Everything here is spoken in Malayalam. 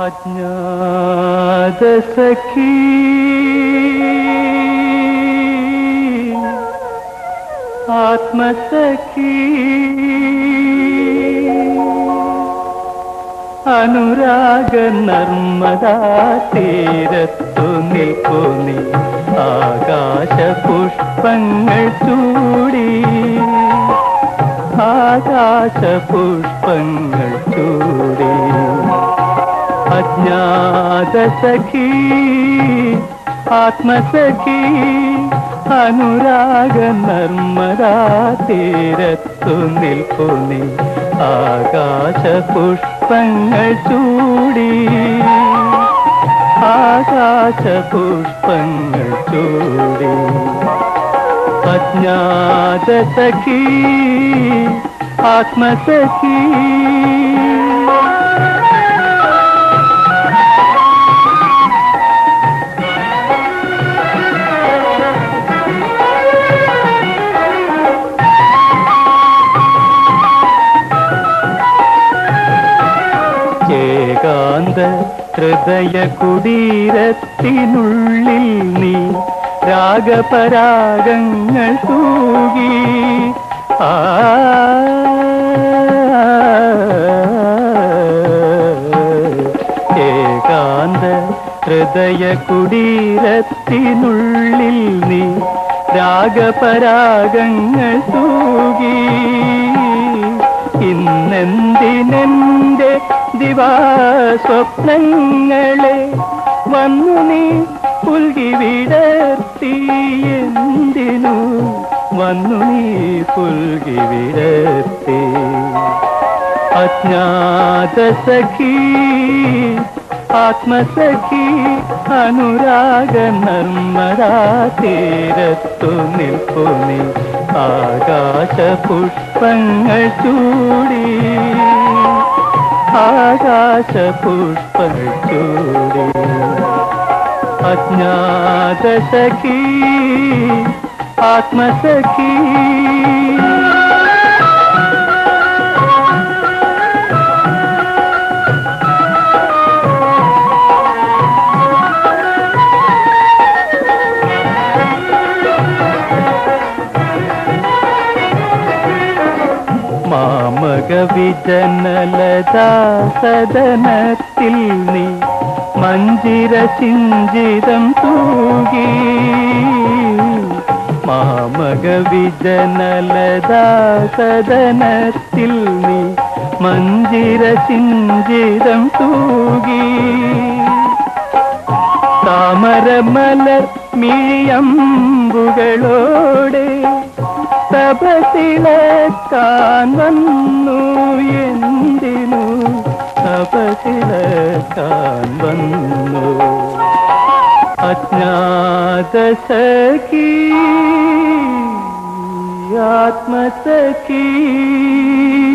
അജ്ഞാതസഖീ. ആത്മസഖി. അനുരാഗ നർമ്മദാ തീരത്തു നിൽക്കൂ ആകാശ പുഷ്പങ്ങൾ ചൂടി. ആകാശ പുഷ്പങ്ങൾ അജ്ഞാത ആത്മസഖി അനുരാഗ നർമ്മദാ തീരത്തു നിൽക്കൂ നീ ആകാശ പുഷ്പങ്ങൾ ചൂടി. ആകാശ പുഷ്പങ്ങൾ ചൂടി. അജ്ഞാത സഖീ ആത്മസഖീ ഹൃദയ കുടീരത്തിനുള്ളിൽ നീ രാഗപരാഗങ്ങൾ തൂകി. ഏകാന്ത ഹൃദയ കുടീരത്തിനുള്ളിൽ നീ രാഗപരാഗങ്ങൾ തൂകി. ഇന്നെന്തിനെന്റെ ദിവാസ്വപ്നങ്ങളെ വന്നു നീ പുൽകി വിടർത്തി. എന്തിനു വന്നു നീ പുൽകി വിടർത്തി? അജ്ഞാത സഖി ആത്മസഖി അനുരാഗ നർമ്മദാ തീരത്തു നിൽപ്പു നീ ആകാശ പുഷ്പങ്ങൾ ചൂടി. ആകാശ പുഷ്പങ്ങൾ ചൂടി അജ്ഞാത സഖീ ആത്മസഖീ മാമക വിജനലതാ സദനത്തിൽ നീ മഞ്ജിര ചിഞ്ചിതം തൂകി. മാമകവിജനലതാ സദനത്തിൽ നീ മഞ്ജിര ചിഞ്ചിതം തൂകി. താമരമലർ മിഴിയമ്പുകളോടെ തപസിളക്കാൻ വന്നു എന്തിനു? തപസിളക്കാൻ വന്നു. അജ്ഞാതസഖി ആത്മസഖീ.